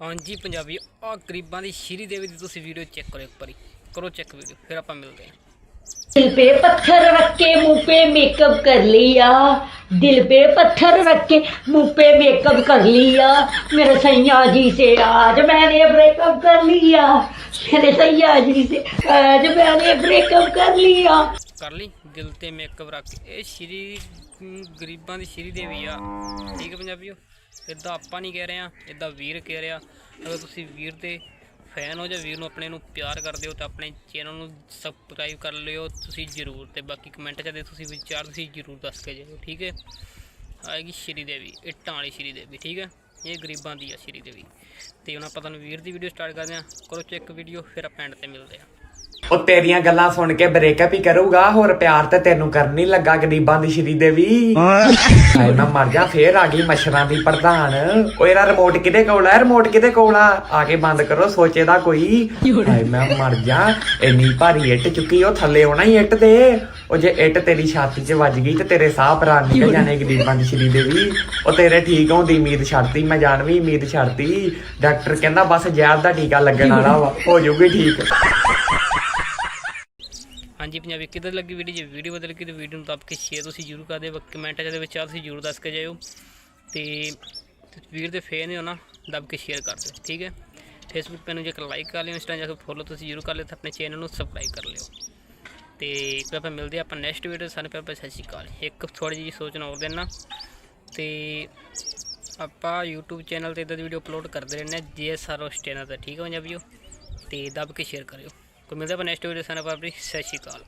ਹਾਂਜੀ ਪੰਜਾਬੀ ਆ ਗਰੀਬਾਂ ਦੀ ਸ਼੍ਰੀ ਦੇਵੀ ਦੀ ਤੁਸੀਂ ਵੀਡੀਓ ਚੈੱਕ ਕਰੋ ਇੱਕ ਵਾਰੀ ਕਰੋ ਚੈੱਕ ਵੀਡੀਓ ਫਿਰ ਆਪਾਂ ਮਿਲਦੇ ਹਾਂ दिल पे पत्थर रख के मुंह पे मेकअप कर लिया दिल पे पत्थर रख के मुंह पे मेकअप कर लिया मेरे सैया जी से आज मैंने ब्रेकअप कर लिया मेरे सैया जी से आज मैंने ब्रेकअप कर लिया ਕਰ ਲਈ, ਦਿਲ ਤੇ ਮੇਕਅਪ ਰੱਖ ਕੇ। ਇਹ ਸ਼੍ਰੀ ਗਰੀਬਾਂ ਦੀ ਸ਼੍ਰੀ ਦੇਵੀ ਆ। ਠੀਕ ਹੈ ਪੰਜਾਬੀਓ? ਇਦਾਂ ਆਪਾਂ ਨਹੀਂ ਕਹਿ ਰਹੇ ਆ ਇਦਾਂ ਵੀਰ ਕਹਿ ਰਿਹਾ। ਅਗਰ ਤੁਸੀਂ ਵੀਰ ਦੇ ਫੈਨ ਹੋ ਜਾਂ ਵੀਰ ਨੂੰ ਆਪਣੇ ਨੂੰ ਪਿਆਰ ਕਰਦੇ ਹੋ ਤਾਂ ਆਪਣੇ ਚੈਨਲ ਨੂੰ ਸਬਸਕ੍ਰਾਈਬ ਕਰ ਲਿਓ। ਤੁਸੀਂ ਜ਼ਰੂਰ ਤੇ ਬਾਕੀ ਕਮੈਂਟ 'ਚ ਦੇ ਤੁਸੀਂ ਵਿਚਾਰ ਤੁਸੀਂ ਜ਼ਰੂਰ ਦੱਸ ਕੇ ਜਾਇਓ, ਠੀਕ ਹੈ? ਆਏਗੀ ਸ਼੍ਰੀ ਦੇਵੀ, ਇੱਟਾਂ ਵਾਲੀ ਸ਼੍ਰੀ ਦੇਵੀ, ਠੀਕ ਹੈ? ਇਹ ਗਰੀਬਾਂ ਦੀ ਆ ਸ਼੍ਰੀ ਦੇਵੀ। ਤੇ ਹੁਣ ਆਪਾਂ ਤੁਹਾਨੂੰ ਵੀਰ ਦੀ ਵੀਡੀਓ ਸਟਾਰਟ ਕਰਦੇ ਹਾਂ। ਕਰੋ ਚੈੱਕ ਵੀਡੀਓ ਫਿਰ ਆਪਾਂ ਐਂਡ ਤੇ ਮਿਲਦੇ ਹਾਂ। ਉਹ ਤੇਰੀਆਂ ਗੱਲਾਂ ਸੁਣ ਕੇ ਬ੍ਰੇਕਅਪ ਹੀ ਕਰੂਗਾ ਹੋਰ ਪਿਆਰ ਤੇ ਤੈਨੂੰ ਕਰਨ ਨਹੀਂ ਲੱਗਾ ਗਰੀਬਾਂ ਦੀ ਸ਼੍ਰੀ ਦੇਵੀ। ਹਾਏ ਮੈਂ ਮਰ ਜਾ ਫੇਰ ਆ ਗਈ ਮੱਛਰਾਂ ਦੀ ਪ੍ਰਧਾਨ। ਓਏ ਇਹਦਾ ਰਿਮੋਟ ਕਿਹਦੇ ਕੋਲ ਹੈ ਰਿਮੋਟ ਕਿਹਦੇ ਕੋਲ ਆ? ਆ ਕੇ ਬੰਦ ਕਰੋ ਸੋਚੇ ਦਾ ਕੋਈ। ਹਾਏ ਮੈਂ ਮਰ ਜਾ ਇੰਨੀ ਭਾਰੀ ਇੱਟ ਚੁੱਕੀ ਉਹ ਥੱਲੇ ਆਉਣਾ ਹੀ ਇੱਟ ਦੇ। ਉਹ ਜੇ ਇੱਟ ਤੇਰੀ ਛਾਤੀ 'ਚ ਵੱਜ ਗਈ ਤੇ ਤੇਰੇ ਸਾਹ ਪ੍ਰਾਣ ਨਿਕਲ ਜਾਣੇ ਗਰੀਬਾਂ ਦੀ ਸ਼੍ਰੀ ਦੇਵੀ। ਉਹ ਤੇਰੇ ਠੀਕ ਹੋਣ ਦੀ ਉਮੀਦ ਛੱਡਤੀ ਮੈਂ ਜਾਣਵੀਂ ਉਮੀਦ ਛੱਡਤੀ। ਡਾਕਟਰ ਕਹਿੰਦਾ ਬਸ ਜ਼ਹਿਰ ਦਾ ਟੀਕਾ ਲੱਗਣ ਵਾਲਾ ਵਾ ਹੋ ਜਾਊਗੀ ਠੀਕ। ਹਾਂਜੀ, ਪੰਜਾਬੀ ਕਿੱਦਾਂ ਲੱਗੀ ਵੀਡੀਓ? ਜੇ ਵੀਡੀਓ ਬਦਲ ਗਈ ਤਾਂ ਵੀਡੀਓ ਨੂੰ ਦੱਬ ਕੇ ਸ਼ੇਅਰ ਤੁਸੀਂ ਜ਼ਰੂਰ ਕਰ ਦਿਓ। ਕਮੈਂਟਾਂ ਦੇ ਵਿੱਚ ਆ ਤੁਸੀਂ ਜ਼ਰੂਰ ਦੱਸ ਕੇ ਜਾਇਓ। ਤੇ ਤੁਸੀਂ ਵੀਰ ਦੇ ਫੈਨ ਹੋ ਨਾ ਦੱਬ ਕੇ ਸ਼ੇਅਰ ਕਰ ਦਿਓ, ਠੀਕ ਹੈ? ਫੇਸਬੁੱਕ ਪੇਜ ਨੂੰ ਜੇਕਰ ਲਾਈਕ ਕਰ ਲਿਓ ਇੰਸਟਾ ਜਾ ਕੇ ਫੋਲੋ ਤੁਸੀਂ ਜ਼ਰੂਰ ਕਰ ਲਿਓ ਤੇ ਆਪਣੇ ਚੈਨਲ ਨੂੰ ਸਬਸਕ੍ਰਾਈਬ ਕਰ ਲਿਓ। ਤੇ ਇੱਕ ਆਪਾਂ ਮਿਲਦੇ ਆਪਾਂ ਨੈਕਸਟ ਵੀਡੀਓ ਸਾਨੂੰ ਫਿਰ ਸਤਿ ਸ਼੍ਰੀ ਅਕਾਲ। ਇੱਕ ਥੋੜੀ ਜਿਹੀ ਸੋਚਣਾ ਹੋਰ ਦੇਣਾ ਤੇ ਆਪਾਂ YouTube ਚੈਨਲ ਤੇ ਇਦਾਂ ਦੀ ਵੀਡੀਓ ਅਪਲੋਡ ਕਰਦੇ ਰਹਿੰਦੇ ਹਾਂ ਜੀਐਸਆਰ ਉਸ ਚੈਨਲ ਤੇ ਠੀਕ ਹੈ ਪੰਜਾਬੀਓ ਤੇ ਦੱਬ ਕੇ ਸ਼ੇਅਰ ਕਰਿਓ। ਕੋਈ ਮਿਲਦਾ ਆਪਾਂ ਨੈਕਸਟ ਵੀਡੀਓ ਸਾਨੂੰ ਆਪਣੀ ਸਤਿ ਸ਼੍ਰੀ ਅਕਾਲ।